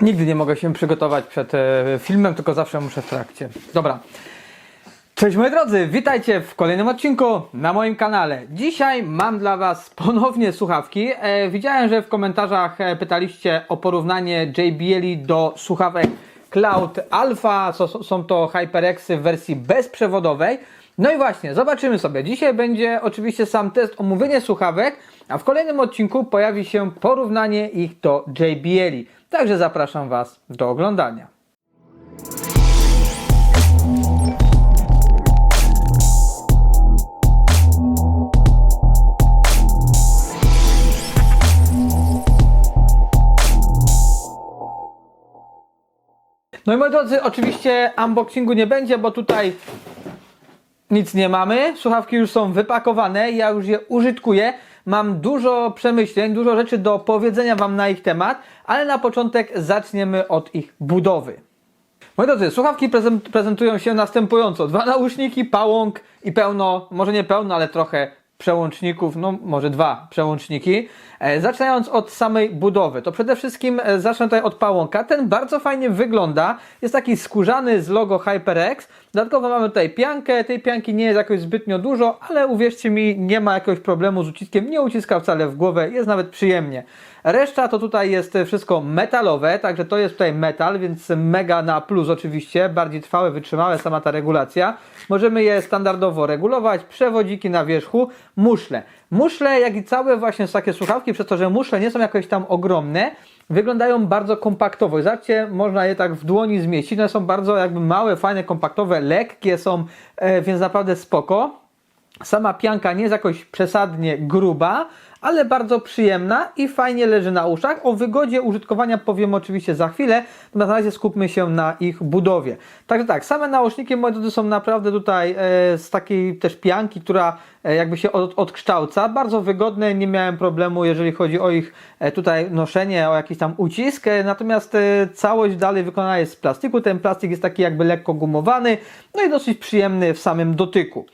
Nigdy nie mogę się przygotować przed e, filmem, tylko zawsze muszę w trakcie. Dobra. Cześć moi drodzy, witajcie w kolejnym odcinku na moim kanale. Dzisiaj mam dla Was ponownie słuchawki. E, widziałem, że w komentarzach e, pytaliście o porównanie JBL do słuchawek Cloud Alpha. Są to HyperXy w wersji bezprzewodowej. No i właśnie, zobaczymy sobie. Dzisiaj będzie oczywiście sam test, omówienie słuchawek, a w kolejnym odcinku pojawi się porównanie ich do JBL. Także zapraszam Was do oglądania. No i moi drodzy, oczywiście unboxingu nie będzie, bo tutaj nic nie mamy. Słuchawki już są wypakowane, ja już je użytkuję. Mam dużo przemyśleń, dużo rzeczy do powiedzenia Wam na ich temat, ale na początek zaczniemy od ich budowy. Moi drodzy, słuchawki prezent- prezentują się następująco. Dwa nauszniki, pałąk i pełno, może nie pełno, ale trochę przełączników, no może dwa przełączniki. E, zaczynając od samej budowy, to przede wszystkim e, zacznę tutaj od pałąka. Ten bardzo fajnie wygląda. Jest taki skórzany z logo HyperX. Dodatkowo mamy tutaj piankę. Tej pianki nie jest jakoś zbytnio dużo, ale uwierzcie mi, nie ma jakiegoś problemu z uciskiem. Nie uciska wcale w głowę, jest nawet przyjemnie. Reszta to tutaj jest wszystko metalowe, także to jest tutaj metal, więc mega na plus oczywiście, bardziej trwałe, wytrzymałe sama ta regulacja. Możemy je standardowo regulować, przewodziki na wierzchu, muszle. Muszle, jak i całe właśnie takie słuchawki, przez to, że muszle nie są jakoś tam ogromne, wyglądają bardzo kompaktowo. Zobaczcie, można je tak w dłoni zmieścić, one są bardzo jakby małe, fajne, kompaktowe, lekkie są, e, więc naprawdę spoko. Sama pianka nie jest jakoś przesadnie gruba, ale bardzo przyjemna i fajnie leży na uszach. O wygodzie użytkowania powiem oczywiście za chwilę, natomiast na razie skupmy się na ich budowie. Także tak, same nauszniki moi drodzy są naprawdę tutaj e, z takiej też pianki, która e, jakby się od, odkształca. Bardzo wygodne, nie miałem problemu jeżeli chodzi o ich e, tutaj noszenie, o jakiś tam ucisk, e, natomiast e, całość dalej wykonana jest z plastiku. Ten plastik jest taki jakby lekko gumowany, no i dosyć przyjemny w samym dotyku.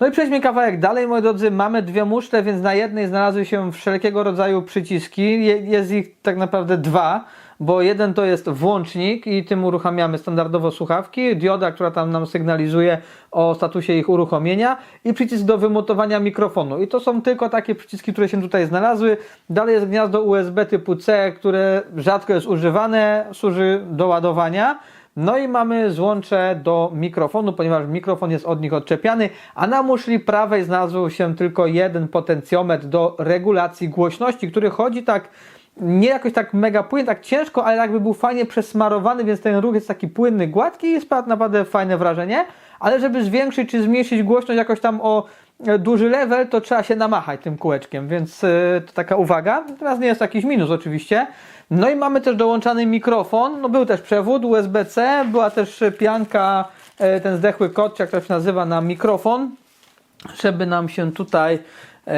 No i przejdźmy kawałek dalej, moi drodzy. Mamy dwie muszle, więc na jednej znalazły się wszelkiego rodzaju przyciski. Je, jest ich tak naprawdę dwa, bo jeden to jest włącznik i tym uruchamiamy standardowo słuchawki, dioda, która tam nam sygnalizuje o statusie ich uruchomienia i przycisk do wymontowania mikrofonu. I to są tylko takie przyciski, które się tutaj znalazły. Dalej jest gniazdo USB typu C, które rzadko jest używane, służy do ładowania. No i mamy złącze do mikrofonu, ponieważ mikrofon jest od nich odczepiany, a na muszli prawej znalazł się tylko jeden potencjometr do regulacji głośności, który chodzi tak nie jakoś tak mega płynnie, tak ciężko, ale jakby był fajnie przesmarowany, więc ten ruch jest taki płynny, gładki i jest naprawdę fajne wrażenie, ale żeby zwiększyć czy zmniejszyć głośność jakoś tam o duży level, to trzeba się namachać tym kółeczkiem, więc e, to taka uwaga. Teraz nie jest jakiś minus oczywiście. No i mamy też dołączany mikrofon, no był też przewód USB-C, była też pianka, e, ten zdechły kot, jak to się nazywa, na mikrofon, żeby nam się tutaj e,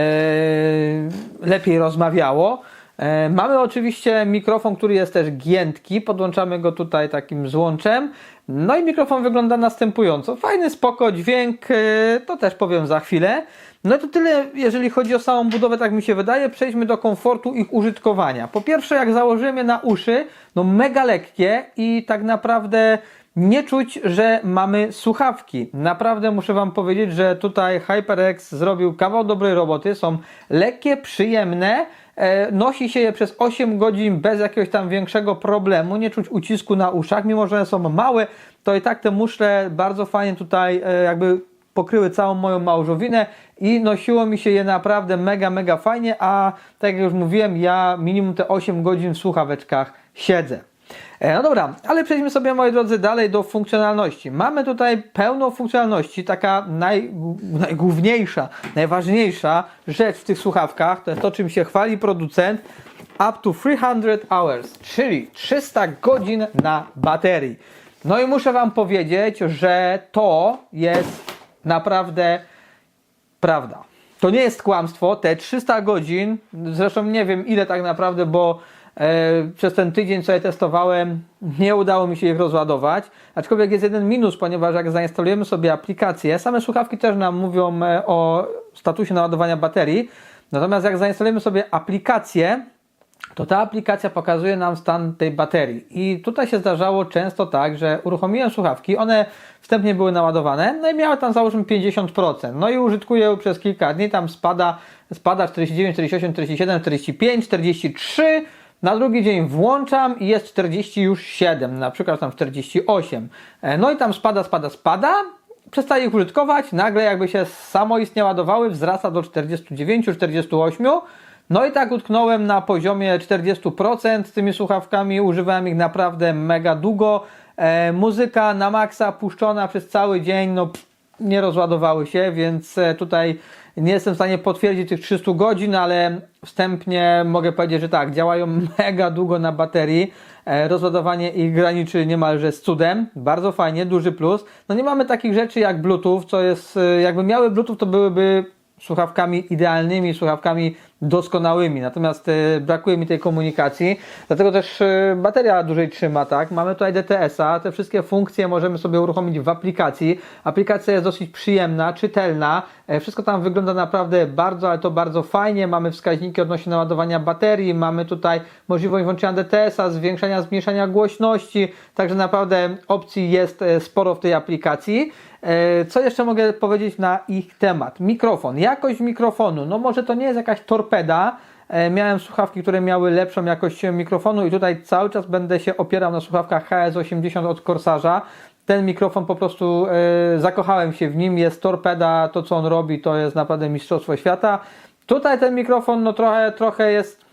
lepiej rozmawiało. E, Mamy oczywiście mikrofon, który jest też giętki, podłączamy go tutaj takim złączem. No i mikrofon wygląda następująco. Fajny, spoko, dźwięk, e, to też powiem za chwilę. No to tyle, jeżeli chodzi o samą budowę, tak mi się wydaje. Przejdźmy do komfortu ich użytkowania. Po pierwsze, jak założyłem je na uszy, no mega lekkie i tak naprawdę nie czuć, że mamy słuchawki. Naprawdę muszę Wam powiedzieć, że tutaj HyperX zrobił kawał dobrej roboty. Są lekkie, przyjemne. E, Nosi się je przez 8 godzin bez jakiegoś tam większego problemu. Nie czuć ucisku na uszach, mimo że one są małe, to i tak te muszle bardzo fajnie tutaj e, jakby pokryły całą moją małżowinę i nosiło mi się je naprawdę mega, mega fajnie, a tak jak już mówiłem, ja minimum te 8 godzin w słuchaweczkach siedzę. E, No dobra, ale przejdźmy sobie, moi drodzy, dalej do funkcjonalności. Mamy tutaj pełno funkcjonalności. Taka naj, najgłówniejsza, najważniejsza rzecz w tych słuchawkach to jest to, czym się chwali producent. Up to 300 hours, czyli 300 godzin na baterii. No i muszę Wam powiedzieć, że to jest naprawdę prawda. To nie jest kłamstwo. Te 300 godzin, zresztą nie wiem ile tak naprawdę, bo przez ten tydzień, co je testowałem, nie udało mi się ich rozładować. Aczkolwiek jest jeden minus, ponieważ jak zainstalujemy sobie aplikację, same słuchawki też nam mówią e, o statusie naładowania baterii. Natomiast jak zainstalujemy sobie aplikację, to ta aplikacja pokazuje nam stan tej baterii. I tutaj się zdarzało często tak, że uruchomiłem słuchawki, one wstępnie były naładowane, no i miały tam załóżmy 50%. No i użytkuję przez kilka dni, tam spada, spada 49, 48, 47, 45, 43. Na drugi dzień włączam i jest 40 już 7, na przykład tam 48. E, No i tam spada, spada, spada. Przestaję ich użytkować, nagle jakby się samoistnie ładowały, wzrasta do 49, 48. No i tak utknąłem na poziomie 40% z tymi słuchawkami, używałem ich naprawdę mega długo. E, muzyka na maksa puszczona przez cały dzień, no pff, nie rozładowały się, więc e, tutaj nie jestem w stanie potwierdzić tych 300 godzin, ale wstępnie mogę powiedzieć, że tak, działają mega długo na baterii. E, Rozładowanie ich graniczy niemalże z cudem. Bardzo fajnie, duży plus. No nie mamy takich rzeczy jak Bluetooth, co jest, e, jakby miały Bluetooth, to byłyby słuchawkami idealnymi, słuchawkami doskonałymi. Natomiast e, brakuje mi tej komunikacji, dlatego też e, bateria dłużej trzyma, tak? Mamy tutaj DTS-a, te wszystkie funkcje możemy sobie uruchomić w aplikacji. Aplikacja jest dosyć przyjemna, czytelna, e, wszystko tam wygląda naprawdę bardzo, ale to bardzo fajnie. Mamy wskaźniki odnośnie naładowania baterii, mamy tutaj możliwość włączenia DTS-a, zwiększania, zmniejszania głośności, także naprawdę opcji jest sporo w tej aplikacji. Co jeszcze mogę powiedzieć na ich temat? Mikrofon. Jakość mikrofonu. No może to nie jest jakaś torpeda. E, Miałem słuchawki, które miały lepszą jakość mikrofonu i tutaj cały czas będę się opierał na słuchawkach HS80 od Corsarza. Ten mikrofon po prostu e, zakochałem się w nim. Jest torpeda, to co on robi to jest naprawdę mistrzostwo świata. Tutaj ten mikrofon no trochę, trochę jest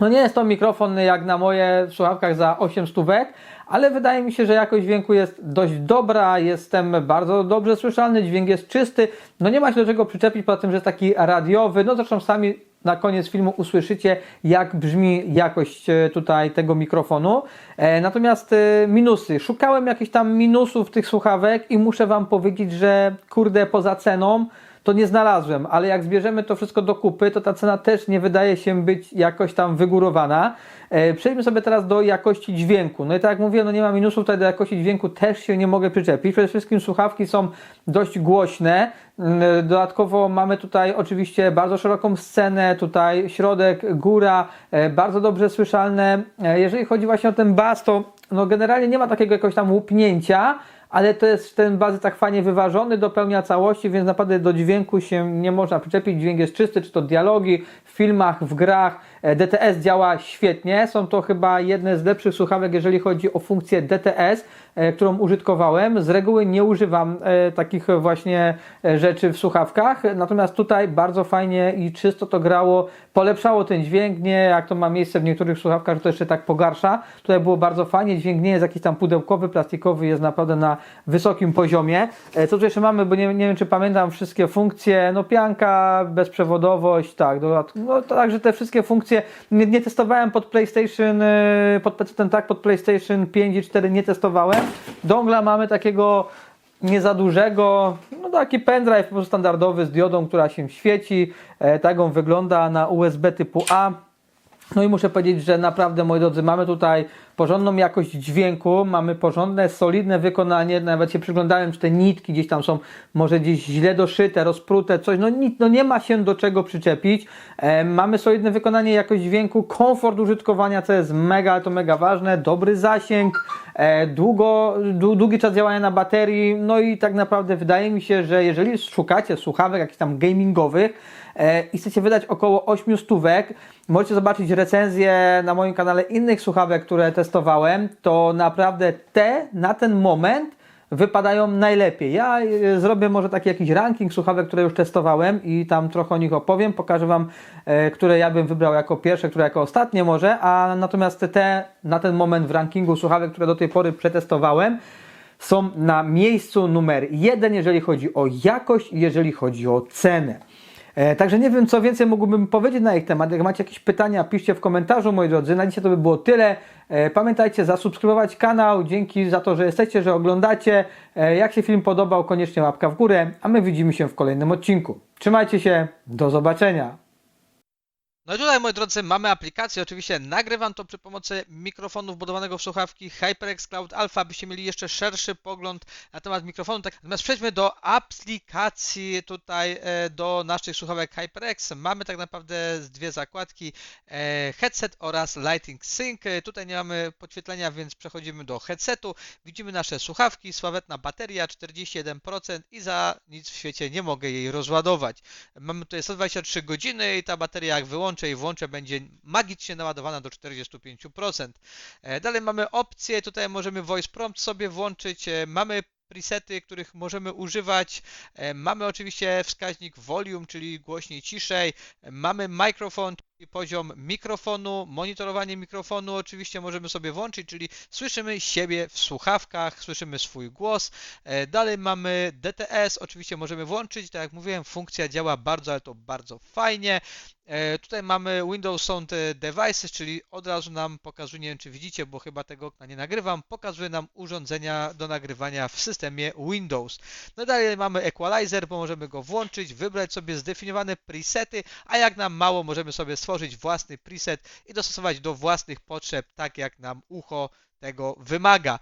no nie jest to mikrofon jak na moje słuchawkach za 8 stówek, ale wydaje mi się, że jakość dźwięku jest dość dobra, jestem bardzo dobrze słyszalny, dźwięk jest czysty, no nie ma się do czego przyczepić, poza tym, że jest taki radiowy, no zresztą sami na koniec filmu usłyszycie, jak brzmi jakość e, tutaj tego mikrofonu. E, Natomiast e, minusy. Szukałem jakichś tam minusów tych słuchawek i muszę Wam powiedzieć, że kurde, poza ceną to nie znalazłem, ale jak zbierzemy to wszystko do kupy, to ta cena też nie wydaje się być jakoś tam wygórowana. E, Przejdźmy sobie teraz do jakości dźwięku. No i tak jak mówię, no nie ma minusów, tutaj do jakości dźwięku też się nie mogę przyczepić. Przede wszystkim słuchawki są dość głośne. Mm, Dodatkowo mamy tutaj oczywiście bardzo szeroką scenę, tutaj środek, góra, e, bardzo dobrze słyszalne. E, Jeżeli chodzi właśnie o ten bas, to no generalnie nie ma takiego jakoś tam łupnięcia, ale to jest ten bazy tak fajnie wyważony, dopełnia całości, więc naprawdę do dźwięku się nie można przyczepić. Dźwięk jest czysty, czy to dialogi, w filmach, w grach. E, DTS działa świetnie. Są to chyba jedne z lepszych słuchawek, jeżeli chodzi o funkcję DTS, e, którą użytkowałem. Z reguły nie używam e, takich właśnie rzeczy w słuchawkach, natomiast tutaj bardzo fajnie i czysto to grało, polepszało ten dźwięk, nie jak to ma miejsce w niektórych słuchawkach, że to jeszcze tak pogarsza. Tutaj było bardzo fajnie, dźwięk nie jest jakiś tam pudełkowy, plastikowy, jest naprawdę na wysokim poziomie. Co tu jeszcze mamy, bo nie, nie wiem czy pamiętam wszystkie funkcje, no pianka, bezprzewodowość, tak, no także te wszystkie funkcje nie, nie testowałem pod PlayStation, e, pod PC tak, pod PlayStation 5 i 4 nie testowałem. Dongla mamy takiego nie za dużego, no taki pendrive po prostu standardowy z diodą, która się świeci, e, tak on wygląda na USB typu A. No i muszę powiedzieć, że naprawdę, moi drodzy, mamy tutaj porządną jakość dźwięku, mamy porządne, solidne wykonanie, nawet się przyglądałem, czy te nitki gdzieś tam są może gdzieś źle doszyte, rozprute, coś, no, nic, no nie ma się do czego przyczepić. E, mamy solidne wykonanie, jakość dźwięku, komfort użytkowania, co jest mega, to mega ważne, dobry zasięg, e, długo, dłu- długi czas działania na baterii, no i tak naprawdę wydaje mi się, że jeżeli szukacie słuchawek jakichś tam gamingowych, e, i chcecie wydać około 8 stówek, możecie zobaczyć recenzję na moim kanale innych słuchawek, które testowałem, to naprawdę te na ten moment wypadają najlepiej. Ja e, zrobię może taki jakiś ranking słuchawek, które już testowałem i tam trochę o nich opowiem, pokażę Wam, e, które ja bym wybrał jako pierwsze, które jako ostatnie może, a natomiast te na ten moment w rankingu słuchawek, które do tej pory przetestowałem, są na miejscu numer jeden, jeżeli chodzi o jakość i jeżeli chodzi o cenę. E, Także nie wiem, co więcej mógłbym powiedzieć na ich temat. Jak macie jakieś pytania, piszcie w komentarzu, moi drodzy. Na dzisiaj to by było tyle. E, Pamiętajcie zasubskrybować kanał. Dzięki za to, że jesteście, że oglądacie. E, Jak się film podobał, koniecznie łapka w górę, a my widzimy się w kolejnym odcinku. Trzymajcie się, do zobaczenia. No i tutaj, moi drodzy, mamy aplikację. Oczywiście nagrywam to przy pomocy mikrofonu wbudowanego w słuchawki HyperX Cloud Alpha, abyście mieli jeszcze szerszy pogląd na temat mikrofonu. Tak, natomiast przejdźmy do aplikacji tutaj e, do naszych słuchawek HyperX. Mamy tak naprawdę dwie zakładki, e, headset oraz Lighting Sync. Tutaj nie mamy podświetlenia, więc przechodzimy do headsetu. Widzimy nasze słuchawki, sławetna bateria 41% i za nic w świecie nie mogę jej rozładować. Mamy tutaj 123 godziny i ta bateria jak wyłączę i włączę będzie magicznie naładowana do 45%. E, Dalej mamy opcje, tutaj możemy voice prompt sobie włączyć, e, mamy presety, których możemy używać. E, Mamy oczywiście wskaźnik volume, czyli głośniej, ciszej. Mamy mikrofon, czyli poziom mikrofonu, monitorowanie mikrofonu oczywiście możemy sobie włączyć, czyli słyszymy siebie w słuchawkach, słyszymy swój głos. Dalej mamy DTS, oczywiście możemy włączyć, tak jak mówiłem, funkcja działa bardzo, ale to bardzo fajnie. E, Tutaj mamy Windows e, Devices, czyli od razu nam pokazuje, nie wiem czy widzicie, bo chyba tego okna nie nagrywam, pokazuje nam urządzenia do nagrywania w systemie Windows. No dalej mamy Equalizer, bo możemy go włączyć, wybrać sobie zdefiniowane presety, a jak nam mało, możemy sobie stworzyć własny preset i dostosować do własnych potrzeb, tak jak nam ucho tego wymaga.